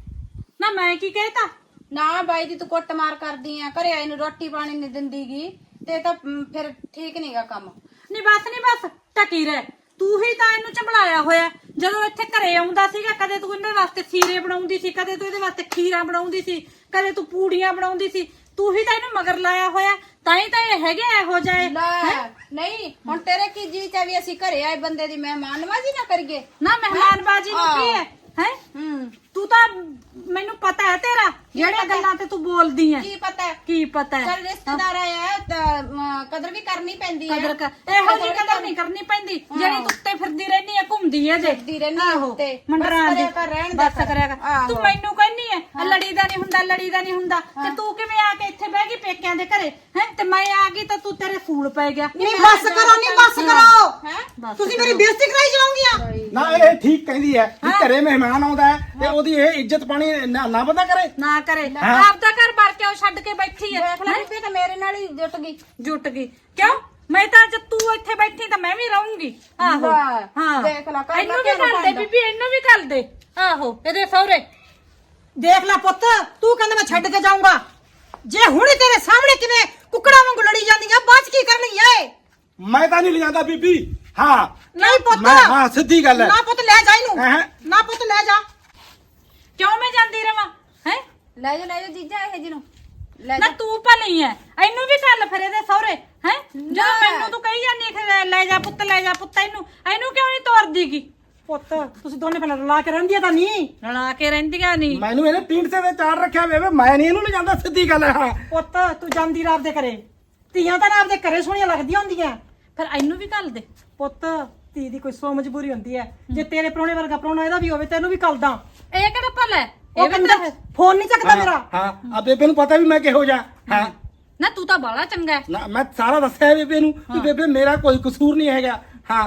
ਨਾ ਮੈਂ ਕੀ ਕਹਿਤਾ? ਨਾ ਬਾਈ ਦੀ ਤੂੰ ਕੁੱਟ ਮਾਰ ਕਰਦੀ ਆ ਘਰੇ ਆਈ ਨੂੰ ਰੋਟੀ ਪਾਣੀ ਨਹੀਂ ਦਿੰਦੀਗੀ ਤੇ ਇਹ ਤਾਂ ਮ, ਫਿਰ ਠੀਕ ਨਹੀਂਗਾ ਕੰਮ। ਨਹੀਂ ਬਸ ਨਹੀਂ ਬਸ ਟਕੀ ਰਹਿ। ਤੂੰ ਹੀ ਤਾਂ ਇਹਨੂੰ ਚੰਬਲਾਇਆ ਹੋਇਆ। ਜਦੋਂ ਇੱਥੇ ਘਰੇ ਆਉਂਦਾ ਸੀਗਾ ਕਦੇ ਤੂੰ ਇਹਦੇ ਵਾਸਤੇ ਸੀਰੇ ਬਣਾਉਂਦੀ ਸੀ ਕਦੇ ਤੂੰ ਇਹਦੇ ਵਾਸਤੇ ਖੀਰਾ ਬਣਾਉਂਦੀ ਸੀ ਕਦੇ ਤੂੰ ਪੂੜੀਆਂ ਬਣਾਉਂਦੀ ਸੀ ਤੂੰ ਹੀ ਤਾਂ ਇਹਨੂੰ ਮਗਰ ਲਾਇਆ ਹੋਇਆ। ਤਾਂ ਹੀ ਤਾਂ ਇਹ ਹੈਗੇ ਇਹੋ ਜਿਹੇ ਲੈ ਨਹੀਂ ਹੁਣ ਤੇਰੇ ਕੀ ਜੀ ਚਾ ਵੀ ਅਸੀਂ ਘਰੇ ਆਏ ਬੰਦੇ ਦੀ ਮਹਿਮਾਨ ਨਵਾਜ਼ੀ ਨਾ ਕਰੀਏ? ਨਾ ਮਹਿਮਾਨਬਾਜੀ ਨੂੰ ਕੀ ਹੈ? ਹੈ? ਹੂੰ। ਤੂੰ ਤਾਂ ਮੈਨੂੰ ਪਤਾ ਹੈ ਤੇਰਾ। ਜਿਹੜੀਆਂ ਪਤਾ? ਗੱਲਾਂ ਤੇ ਤੂੰ ਬੋਲਦੀ ਐ। ਕੀ ਪਤਾ? ਹੈ? ਕੀ ਪਤਾ ਹੈ? ਚੱਲ ਰਿਸ਼ਤੇਦਾਰ ਆਇਆ ਤਾਂ ਕਦਰ ਵੀ ਕਰਨੀ ਪੈਂਦੀ ਹੈ। ਕਦਰ ਕਰ ਇਹੋ ਜਿਹੀ ਕਦਰ ਨਹੀਂ ਕਰਨੀ। ਪੈਂਦੀ। ਜਿਹੜੀ ਤੂੰ ਉੱਤੇ ਫਿਰਦੀ ਰਹਿੰਦੀ ਐ ਘੁੰਮਦੀ ਐ ਜੇ। ਫਿਰਦੀ ਰਹਿੰਦੀ ਐ ਆਹੋ, ਉੱਤੇ। ਮੰਡਰਾਂ ਦੀ। ਕਰਿਆ ਕਰ, ਰਹਿਣ ਦਿਆ ਬਸ ਕਰ। ਕਰਿਆ ਕਰ। ਆਹੋ। ਤੂੰ ਮੈਨੂੰ ਕਹਿੰਨੀ ਐ ਆ ਲੜੀ ਦਾ ਨਹੀਂ ਹੁੰਦਾ ਲੜੀ ਦਾ ਨਹੀਂ ਹੁੰਦਾ। ਤੇ ਤੂੰ ਕਿਵੇਂ ਆ ਕੇ ਇੱਥੇ ਬਹਿ ਗਈ ਪੇਕਿਆਂ ਦੇ ਘਰੇ? ਹੈ? ਤੇ ਮੈਂ ਆ ਗਈ ਤਾਂ ਤੂੰ ਤੇਰੇ ਫੂਲ ਪੈ ਗਿਆ। ਨਹੀਂ ਬਸ ਕਰੋ ਨਹੀਂ ਬਸ ਕਰੋ। ਹੈ? ਬਸ ਤੁਸੀਂ ਮੇਰੀ ਬੇਇੱਜ਼ਤੀ ਕਰਾਈ ਜਾਓਗੀਆਂ? ਨਾ ਇਹ ਠੀਕ ਕਹਿੰਦੀ ਹੈ ਘਰੇ ਮਹਿਮਾਨ ਆਉਂਦਾ ਹੈ ਤੇ ਉਹਦੀ ਇਹ ਇੱਜ਼ਤ ਪਾਣੀ ਨਾ ਨਾ ਪਤਾ ਕਰੇ? ਨਾ ਕਰੇ। ਆਪਦਾ ਘਰ ਬਾਰ ਕੇ ਉਹ ਛੱਡ ਕੇ ਬੈਠੀ ਐ ਦੇਖ ਲੈ। ਬੀਬੀ ਤਾਂ ਮੇਰੇ ਨਾਲ ਹੀ ਜੁਟ ਗਈ। ਜੁੱਟ ਗਈ। ਕਿਉਂ? ਮੈਂ ਤਾਂ ਜਦ ਤੂੰ ਇੱਥੇ ਬੈਠੀ ਤਾਂ ਮੈਂ ਵੀ ਰਹੂੰਗੀ। ਆਹੋ। ਹਾਂ। ਦੇਖ ਲੈ, ਕਰ ਲੈ ਇਹਨੂੰ ਵੀ ਕਰ ਦੇ ਭਾਂਡਾ। ਬੀਬੀ ਇਹਨੂੰ ਵੀ ਕਰ ਦੇ। ਆਹੋ ਇਹਦੇ ਸਹੁਰੇ। ਦੇਖ ਲੈ ਪੁੱਤ ਤੂੰ ਕਹਿੰਦਾ ਮੈਂ ਛੱਡ ਕੇ ਜਾਊਂਗਾ। ਜੇ ਹੁਣੇ ਤੇਰੇ ਸਾਹਮਣੇ ਕਿਵੇਂ ਕੁੱਕੜਾਂ ਵਾਂਗੂ ਲੜੀ ਜਾਂਦੀਆਂ ਬਾਅਦ ਕੀ ਕਰਨਗੀ ਏ ਮੈਂ ਤਾਂ ਨਹੀਂ ਲਿਜਾਂਦਾ ਬੀਬੀ। ਹਾਂ। ਨਹੀਂ ਪੁੱਤ। ਮੈਂ ਹਾਂ ਸਿੱਧੀ ਗੱਲ ਹੈ। ਨਾ ਪੁੱਤ ਲੈ ਜਾ ਇਹਨੂੰ। ਹੈਂ। ਨਾ ਪੁੱਤ ਲੈ ਜਾ। ਕਿਉਂ ਮੈਂ ਜਾਂਦੀ ਰਵਾਂ? ਹੈ? ਲੈ ਜਾ ਲੈ ਜਾ ਜੀਜਾ ਇਹ ਜਿਹਨੂੰ। ਲੈ ਨਾ ਜਾ। ਤੂੰ ਭਲੀ ਐ। ਇਹਨੂੰ ਵੀ ਕਰ ਫਿਰ ਇਹਦੇ ਸਹੁਰੇ। ਹੈ? ਜਦੋਂ ਲੈ। ਮੈਨੂੰ ਤੂੰ ਕਹੀ ਜਾਂਦੀ ਕਿ ਲੈ ਜਾ ਪੁੱਤ ਲੈ ਜਾ ਪੁੱਤ ਇਹਨੂੰ। ਇਹਨੂੰ ਕਿਉਂ ਨਹੀਂ ਤੋਰਦੀਗੀ? ਪੁੱਤ ਤੁਸੀਂ ਦੋਨੇ ਪਹਿਲਾਂ ਰਲਾ ਕੇ ਰਹਿੰਦੀਆਂ ਤਾਂ ਨਹੀਂ। ਰਲਾ ਕੇ ਰਹਿੰਦੀਆਂ ਨਹੀਂ। ਮੈਨੂੰ ਇਹਨੇ ਪੀਂਟ ਤੇ ਚਾੜ ਰੱਖਿਆ ਵੇ ਮੈਂ ਨਹੀਂ ਇਹਨੂੰ ਲਿਜਾਂਦਾ ਸਿੱਧੀ ਗੱਲ ਹੈ। ਹਾਂ। ਪੁੱਤ ਤੂੰ ਜਾਂਦੀ ਰਾਤ ਦੇ ਘਰੇ। ਧੀਆਂ ਤਾਂ ਰਾਤ ਦੇ ਘਰੇ ਸੋਹਣੀਆਂ ਲੱਗਦੀਆਂ ਹੁੰਦੀਆਂ। ਫਿਰ ਇਹਨੂੰ ਵੀ ਕਰ ਦੇ। ਪੁੱਤ ਧੀ ਦੀ ਕੋਈ ਸੋ ਮਜਬੂਰੀ ਹੁੰਦੀ ਹੈ। ਜੇ ਤੇਰੇ ਪ੍ਰਾਹੁਣੇ ਵਰਗਾ ਪ੍ਰਾਹੁਣਾ ਇਹਦਾ ਵੀ ਹੋਵੇ ਤੈਨੂੰ ਵੀ ਕਲਦਾ ਇਹ ਕਿਹੜਾ ਭਲਾ ਹੈ? ਉਹ ਇਹ ਵੀ ਕਹਿੰਦਾ ਫੋਨ ਨਹੀਂ ਚੱਕਦਾ ਮੇਰਾ। ਹਾਂ ਆ ਬੇਬੇ ਨੂੰ ਪਤਾ ਵੀ ਮੈਂ ਕਿਹੋ ਜਾ ਹਾਂ। ਨਾ ਤੂੰ ਤਾਂ ਬਾਲਾ ਚੰਗਾ ਹੈ। ਨਾ ਮੈਂ ਸਾਰਾ ਦੱਸਿਆ ਬੇਬੇ ਨੂੰ ਕਿ ਬੇਬੇ ਮੇਰਾ ਕੋਈ ਕਸੂਰ ਨਹੀਂ ਹੈਗਾ। ਹਾਂ।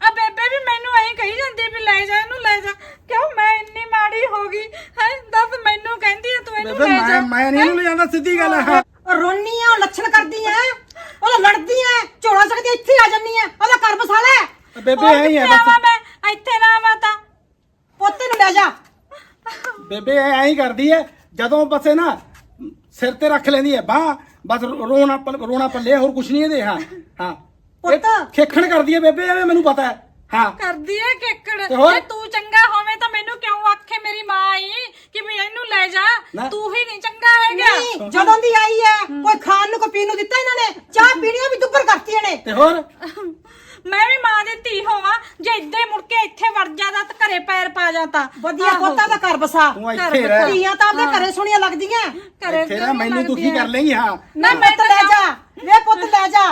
ਆ ਬੇਬੇ ਵੀ ਮੈਨੂੰ ਐਂ ਕਹੀ ਜਾਂਦੀ ਵੀ ਲੈ ਜਾ ਇਹਨੂੰ ਲੈ ਜਾ। ਕਿਉਂ? ਮੈਂ ਇੰਨੀ ਮਾੜੀ ਹੋ ਗਈ। ਹੈ? ਦੱਸ ਮੈਨੂੰ ਕਹਿੰਦੀ ਆ ਤੂੰ ਇਹਨੂੰ ਬੇਬੇ ਲੈ ਜਾ। ਮੈਂ ਮੈਂ ਨਹੀਂ ਇਹਨੂੰ ਲਿਜਾਂਦਾ ਸਿੱਧੀ ਗੱਲ ਹੈ ਹਾਂ। ਉਹ ਰੋਨੀ ਆ ਉਹ ਲੱਛਣ ਕਰਦੀ ਐ ਉਹ ਲੜਦੀ ਐ ਝੋਲਾ ਸਕਦੀ ਇੱਥੇ ਆ ਜੰਨੀ ਐ ਉਹਦਾ ਘਰ ਬਸਾ ਲੈ ਬੇਬੇ ਐ ਹੀ ਬਸ। ਮੈਂ? ਇੱਥੇ ਨਾ ਆਵਾਂ ਤਾਂ। ਪੋਤੇ ਨੂੰ ਲੈ ਜਾ। ਬੇਬੇ ਐ ਹੀ ਕਰਦੀ ਹੈ ਜਦੋਂ ਬਸੇ ਨਾ ਸਿਰ ਤੇ ਰੱਖ ਲੈਂਦੀ ਹੈ ਬਾਹ ਬਸ ਰੋਣਾ ਪਲ- ਰੋਣਾ ਪੱਲੇ ਹੋਰ ਕੁਛ ਨਹੀਂ ਇਹਦੇ ਹਾਂ ਹਾਂ। ਪੁੱਤ। ਖੇਖਣ ਕਰਦੀ ਹੈ ਬੇਬੇ ਐਵੇਂ ਮੈਨੂੰ ਪਤਾ ਹੈ ਹਾਂ। ਕਰਦੀ ਐ ਕਿੱਕੜ। ਤੇ ਹੋਰ? ਜੇ ਤੂੰ ਚੰਗਾ ਹੋਵੇਂ ਤਾਂ ਮੈਨੂੰ ਕਿਉਂ ਆਖੇ ਮੇਰੀ ਮਾਂ ਆਈ ਕਿ ਵੀ ਇਹਨੂੰ ਲੈ ਜਾ? ਨਾ। ਤੂੰ ਹੀ ਨਹੀਂ ਚੰਗਾ ਹੈਗਾ। ਨਹੀਂ ਜਦੋਂ ਦੀ ਆਈ ਐ ਕੋਈ ਖਾਣ ਨੂੰ ਕੋਈ ਪੀਣ ਨੂੰ ਦਿੱਤਾ ਇਹਨਾਂ ਨੇ ਚਾਹ ਪੀਣੀ ਵੀ ਦੁੱਬਰ ਕਰਤੀ ਇਹਨੇ। ਤੇ ਹੋਰ? ਮੈਂ ਵੀ ਮਾਂ ਦੀ ਧੀ ਹੋਵਾਂ ਜੇ ਇੱਦਾਂ ਹੀ ਮੁੜ ਕੇ ਇੱਥੇ ਵੜ ਜਾਦਾ ਤਾਂ ਘਰੇ ਪੈਰ ਪਾ ਜਾਂਦਾ ਵਧੀਆ ਪੋਤਾ ਦਾ ਘਰ ਬਸਾ। ਤੂੰ ਇੱਥੇ ਰਹਿ। ਧੀਆਂ ਤਾਂ ਆਪਦੇ ਘਰੇ ਸੋਹਣੀਆਂ ਲੱਗਦੀਆਂ। ਘਰੇ ਇੱਥੇ ਨਾ ਕਿਉਂ ਮੈਨੂੰ ਦੁਖੀ? ਕਰ ਲੇਗੀ ਹਾਂ। ਨਾ ਪੁੱਤ ਲੈ ਜਾ। ਵੇ ਪੁੱਤ ਲੈ ਜਾ।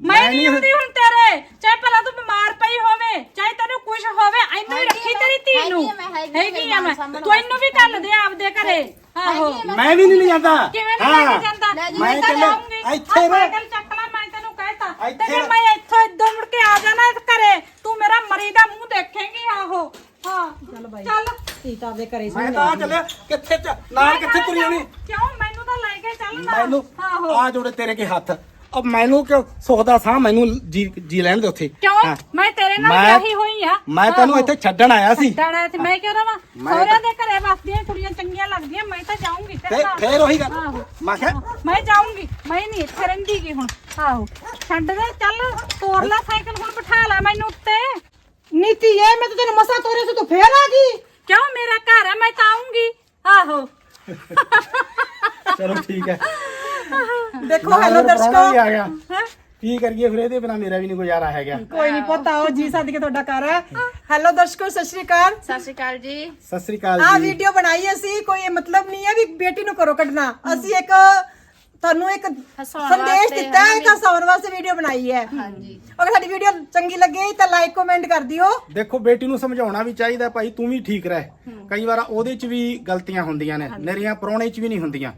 ਮੈਂ ਮੈਂ ਨਹੀਂ ਹੁੰਦੀ ਹੁਣ ਤੇਰੇ। ਚਾਹੇ ਭਲਾ ਤੂੰ ਬਿਮਾਰ ਪਈ ਹੋਵੇ ਚਾਹੇ ਤੈਨੂੰ ਕੁਝ ਹੋਵੇ ਇਹਨੂੰ ਹੀ ਰੱਖੀ ਤੇਰੀ ਧੀ ਮੈਂ, ਨੂੰ। ਹੈਗੀ ਆ ਮੈਂ, ਮੈਂ ਮਾਂ ਤੂੰ ਇਹਨੂੰ ਵੀ ਕੱਲ ਦੇ ਆਪਦੇ ਘਰੇ। ਆਹੋ। ਮੈਂ ਵੀ ਨਹੀਂ ਲਿਜਾਂਦਾ ਕਿਵੇਂ ਨਹੀਂ ਲੈ ਕੇ ਜਾਂਦਾ? ਜਾ, ਮੈਂ ਤਾਂ ਜਾਊਂਗੀ। ਇੱਥੇ। ਸਾਈਕਲ ਚੱਕ ਲੈ ਮੈਂ ਤੈਨੂੰ ਕਹਿਤਾ। ਤੇ। ਮੈਂ ਇੱਥੋਂ ਇਦੋਂ ਮੁੜ ਕੇ ਆ ਜਾਣਾ ਇਸ ਘਰੇ। ਤੂੰ ਮੇਰਾ ਮਰੀ ਦਾ ਮੂੰਹ ਦੇਖੇਂਗੀ ਆਹੋ। ਹਾਂ। ਚੱਲ ਬਾਈ। ਚੱਲ। ਧੀ ਤਾਂ ਆਪਦੇ ਘਰੇ ਮੈਂ ਤਾਂ ਆ ਚੱਲਿਆ। ਕਿੱਥੇ ਚ ਨਾਲ ਕਿੱਥੇ ਤੁਰੀ ਜਾਣੀ? ਕਿਉਂ? ਮੈਨੂੰ ਤਾਂ ਲੈ ਕੇ ਚੱਲ ਨਾ ਮੈਨੂੰ ਆਹੋ। ਆ ਜੋੜੇ ਤੇਰੇ ਕੇ ਹੱਥ। ਅਬ ਮੈਨੂੰ ਕਿਉਂ ਸੁਖਦਾ ਸਾਂ ਮੈਨੂੰ ਜੀ ਜੀ ਲੈਣ ਦੇ ਉੱਥੇ? ਕਿਉਂ? ਹਾਂ। ਮੈਂ ਤੇਰੇ ਨਾਲ ਮੈਂ- ਵਿਆਹੀ ਹੋਈ ਆ। ਮੈਂ ਤੈਨੂੰ ਆਹੋ। ਇੱਥੇ ਛੱਡਣ ਆਇਆ ਸੀ। ਡਾੜਾ ਤੇ ਮੈਂ ਕਿਉਂ ਰਵਾਂ? ਮੈਂ ਸਹੁਰਿਆਂ ਦੇ ਘਰੇ ਵਸਦੀਆਂ ਕੁੜੀਆਂ ਚੰਗੀਆਂ ਲੱਗਦੀਆਂ ਮੈਂ ਤਾਂ ਜਾਊਂਗੀ ਤੇਰੇ ਤੇ ਨਾਲ ਫੇਰ ਉਹੀ ਗੱਲ। ਆਹੋ। ਮੈਂ ਕਿਹਾ ਮੈਂ ਜਾਊਂਗੀ। ਮੈਂ ਨਹੀਂ ਇੱਥੇ ਰਹਿੰਦੀ ਗੀ ਹੁਣ। ਆਹੋ। ਛੱਡ ਦੇ ਚੱਲ ਤੋਰ ਲੈ ਸਾਈਕਲ ਹੁਣ ਬਿਠਾ ਲੈ ਮੈਨੂੰ ਉੱਤੇ। ਨੀਤੀ ਐ ਮੈਂ ਤਾਂ ਤੈਨੂੰ ਮਸਾ ਤੋਰੇ ਸੀ ਤੂੰ ਫੇਰ ਆ ਗਈ। ਕਿਉਂ? ਮੇਰਾ ਘਰ ਹੈ ਮੈਂ ਤਾਂ ਆਉਂਗੀ ਆਹੋ। ਚਲੋ ਠੀਕ ਹੈ। ਦੇਖੋ ਹੈਲੋ ਪ੍ਰਾਹੁਣਾ ਵੀ ਦਰਸ਼ਕੋ। ਆ ਗਿਆ। ਹੈਂ? ਕੀ ਕਰੀਏ ਫਿਰ ਇਹਦੇ ਬਿਨਾ ਮੇਰਾ ਵੀ ਨਹੀਂ ਗੁਜ਼ਾਰਾ ਹੈਗਾ। ਕੋਈ ਨਹੀਂ ਪਤਾ ਆਓ ਜੀ ਸੱਦ ਕੇ ਤੁਹਾਡਾ ਘਰ ਹੈ। ਹੈਲੋ ਦਰਸ਼ਕੋ ਸਤਿ ਸ਼੍ਰੀ ਅਕਾਲ। ਸਤਿ ਸ਼੍ਰੀ ਅਕਾਲ ਜੀ। ਸਤਿ ਸ੍ਰੀ ਅਕਾਲ ਆ ਜੀ। ਵੀਡੀਓ ਬਣਾਈ ਅਸੀਂ ਕੋਈ ਇਹ ਮਤਲਬ ਨਹੀਂ ਹੈ ਵੀ ਬੇਟੀ ਨੂੰ ਕਰੋ ਕੱਢਣਾ। ਅਸੀਂ ਇੱਕ ਤੁਹਾਨੂੰ ਇੱਕ ਹਸਾਉਣ ਸੰਦੇਸ਼ ਵਾਸਤੇ, ਦਿੱਤਾ ਹੈ ਇੱਕ ਹਸਾਉਣ ਵਾਸਤੇ ਵੀਡੀਓ ਬਣਾਈ ਹੈ। ਹਾਂਜੀ। ਅਗਰ ਸਾਡੀ ਵੀਡੀਓ ਚੰਗੀ ਲੱਗੇ ਤਾਂ ਲਾਈਕ ਕਮੈਂਟ ਕਰ ਦਿਓ। ਦੇਖੋ ਬੇਟੀ ਨੂੰ ਸਮਝਾਉਣਾ ਵੀ ਚਾਹੀਦਾ ਭਾਈ ਤੂੰ ਵੀ ਠੀਕ ਰਹਿ। ਕਈ ਵਾਰ ਉਹਦੇ 'ਚ ਵੀ ਗਲਤੀਆਂ ਹੁੰਦੀਆਂ ਨੇ ਮੇਰੀਆਂ ਪ੍ਰਾਹੁਣੇ 'ਚ ਵੀ ਨਹੀਂ ਹੁੰਦੀਆਂ।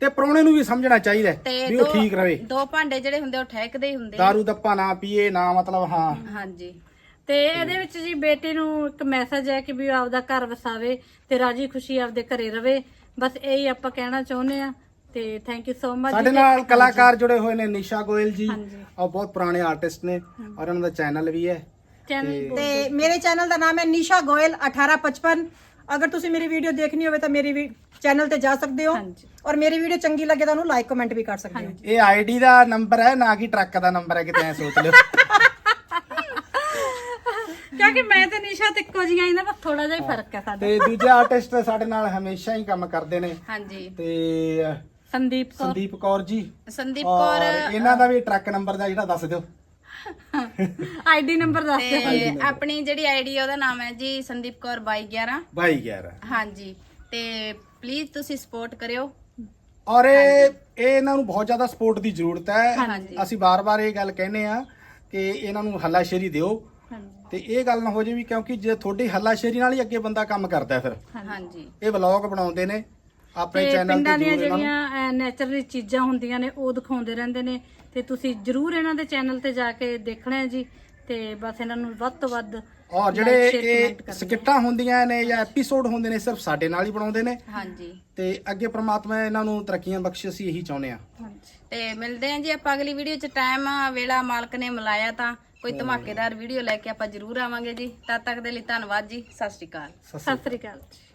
ਤੇ ਪ੍ਰਾਹੁਣੇ ਨੂੰ ਵੀ ਸਮਝਣਾ ਚਾਹੀਦਾ ਤੇ ਵੀ ਉਹ ਠੀਕ ਰਵੇ। ਦੋ ਭਾਂਡੇ ਜਿਹੜੇ ਹੁੰਦੇ ਉਹ ਠਹਿਕਦੇ ਹੀ ਹੁੰਦੇ ਆ। ਦਾਰੂ ਦੱਪਾ ਨਾ ਪੀਏ ਨਾ ਮਤਲਬ ਹਾਂ। ਹਾਂਜੀ। ਤੇ ਇਹਦੇ ਵਿੱਚ ਜੀ ਬੇਟੀ ਨੂੰ ਇੱਕ ਮੈਸੇਜ ਹੈ ਕਿ ਵੀ ਉਹ ਆਪਦਾ ਘਰ ਵਸਾਵੇ ਤੇ ਰਾਜੀ ਖੁਸ਼ੀ ਆਪਦੇ ਘਰੇ ਰਵੇ। ਬਸ ਇਹੀ ਆਪਾਂ ਕਹਿਣਾ ਚਾਹੁੰਦੇ ਆ ਤੇ ਥੈਂਕ ਯੂ ਸੋ ਮਚ ਸਾਡੇ ਨਾਲ ਕਲਾਕਾਰ ਜੁੜੇ ਹੋਏ ਨੇ ਨਿਸ਼ਾ ਗੋਇਲ ਜੀ। ਹਾਂਜੀ। ਬਹੁਤ ਪੁਰਾਣੇ ਆਰਟਿਸਟ ਨੇ ਔਰ ਉਹਨਾਂ ਦਾ ਚੈਨਲ ਵੀ ਹੈ। ਚੈਨਲ ਤੇ ਮੇਰੇ ਚੈਨਲ ਦਾ ਨਾਮ ਹੈ ਨਿਸ਼ਾ ਗੋਇਲ 1855 ਅਗਰ ਤੁਸੀਂ ਮੇਰੀ ਵੀਡੀਓ ਦੇਖਣੀ ਹੋਵੇ ਤਾਂ ਮੇਰੀ ਵੀ ਚੈਨਲ ਤੇ ਜਾ ਸਕਦੇ ਹੋ। ਹਾਂਜੀ। ਔਰ ਮੇਰੀ ਵੀਡੀਓ ਚੰਗੀ ਲੱਗੇ ਤਾਂ ਉਹਨੂੰ ਲਾਈਕ ਕਮੈਂਟ ਵੀ ਕਰ ਸਕਦੇ ਹੋ। ਇਹ ਆਈਡੀ ਦਾ ਨੰਬਰ ਹੈ ਨਾ ਕਿ ਟਰੱਕ ਦਾ ਨੰਬਰ ਹੈ ਕਿਤੇ ਐ ਸੋਚ ਲਿਓ। ਕਿਉਂਕਿ ਮੈਂ ਤੇ ਨਿਸ਼ਾ ਤੇ ਇੱਕੋ ਜੀਆਂ ਹੀ ਨਾ ਬਸ ਥੋੜਾ ਜਿਹਾ ਹੀ ਫ਼ਰਕ ਹੈ ਸਾਡਾ। ਤੇ ਦੂਜੇ ਆਰਟਿਸਟ ਸਾਡੇ ਨਾਲ ਹਮੇਸ਼ਾ ਹੀ ਕੰਮ ਕਰਦੇ ਨੇ। ਹਾਂਜੀ। ਤੇ ਸੰਦੀਪ ਕੌਰ। ਸੰਦੀਪ ਕੌਰ ਜੀ। ਸੰਦੀਪ ਔਰ ਕੌਰ ਇਹਨਾਂ ਦਾ ਵੀ ਟਰੱਕ ਨੰਬਰ ਦਾ ਜਿਹੜਾ ਦੱਸ ਦਿਓ। ਆਈਡੀ ਨੰਬਰ ਦੱਸ ਦਿਓ। ਤੇ ਆਪਣੀ ਜਿਹੜੀ ਆਈਡੀ ਉਹਦਾ ਨਾਮ ਹੈ ਜੀ ਸੰਦੀਪ ਕੌਰ 2211 ਭਾਈ ਯਾਰ ਹਾਂਜੀ। ਤੇ ਪਲੀਜ਼ ਤੁਸੀਂ ਸਪੋਰਟ ਕਰਿਓ। ਔਰ ਇਹ ਇਹ ਇਹਨਾਂ ਨੂੰ ਬਹੁਤ ਜ਼ਿਆਦਾ ਸਪੋਰਟ ਦੀ ਜ਼ਰੂਰਤ ਹੈ। ਹਾਂਜੀ। ਅਸੀਂ ਬਾਰ-ਬਾਰ ਇਹ ਗੱਲ ਕਹਿੰਦੇ ਆ ਕਿ ਇਹਨਾਂ ਨੂੰ ਹੱਲਾਸ਼ੇਰੀ ਦਿਓ। ਤੇ ਇਹ ਗੱਲ ਨਾ ਹੋ ਜੇ ਵੀ ਕਿਉਂਕਿ ਜੇ ਤੁਹਾਡੀ ਹੱਲਾਸ਼ੇਰੀ ਨਾਲ ਹੀ ਅੱਗੇ ਬੰਦਾ ਕੰਮ ਕਰਦਾ ਹੈ ਫਿਰ। ਹਾਂਜੀ। ਇਹ ਵਲੌਗ ਬਣਾਉਂਦੇ ਨੇ। ਆਪਣੇ ਤੇ ਚੈਨਲ ਪਿੰਡਾਂ ਤੇ ਦੀਆਂ ਜ਼ਰੂਰ ਇਹਨਾਂ ਨੂੰ ਜਿਹੜੀਆਂ ਨੈਚੁਰਲ ਚੀਜ਼ਾਂ ਹੁੰਦੀਆਂ ਨੇ ਉਹ ਦਿਖਾਉਂਦੇ ਰਹਿੰਦੇ ਨੇ। ਤੇ ਤੁਸੀਂ ਜਰੂਰ ਇਹਨਾਂ ਦੇ ਚੈਨਲ ਤੇ ਜਾ ਕੇ ਦੇਖਣਾ ਹੈ ਜੀ। ਤੇ ਬਸ ਇਹਨਾਂ ਨੂੰ ਵੱਧ ਤੋਂ ਵੱਧ ਔਰ like, ਜਿਹੜੇ share, comment ਇਹ ਕਰਨਾ। ਸਕਿੱਟਾਂ ਹੁੰਦੀਆਂ ਨੇ ਜਾਂ ਐਪੀਸੋਡ ਹੁੰਦੇ ਨੇ ਸਿਰਫ ਸਾਡੇ ਨਾਲ ਹੀ ਬਣਾਉਂਦੇ ਨੇ। ਹਾਂਜੀ। ਤੇ ਅੱਗੇ ਪ੍ਰਮਾਤਮਾ ਇਹਨਾਂ ਨੂੰ ਤਰੱਕੀਆਂ ਬਖਸ਼ੇ ਅਸੀਂ ਇਹੀ ਚਾਹੁੰਦੇ ਆ ਹਾਂਜੀ। ਤੇ ਮਿਲਦੇ ਹਾਂ ਜੀ ਆਪਾਂ ਅਗਲੀ ਵੀਡੀਓ 'ਚ। ਟਾਈਮ ਵੇਲਾ ਮਾਲਕ ਨੇ ਮਿਲਾਇਆ ਤਾਂ ਕੋਈ ਧਮਾਕੇਦਾਰ ਵੀਡੀਓ ਲੈ ਕੇ ਆਪਾਂ ਜ਼ਰੂਰ ਆਵਾਂਗੇ ਜੀ। ਤਦ ਤੱਕ ਦੇ ਲਈ ਧੰਨਵਾਦ ਜੀ। ਸਤਿ ਸ਼੍ਰੀ ਅਕਾਲ। ਸਤਿ ਸ੍ਰੀ ਅਕਾਲ ਜੀ।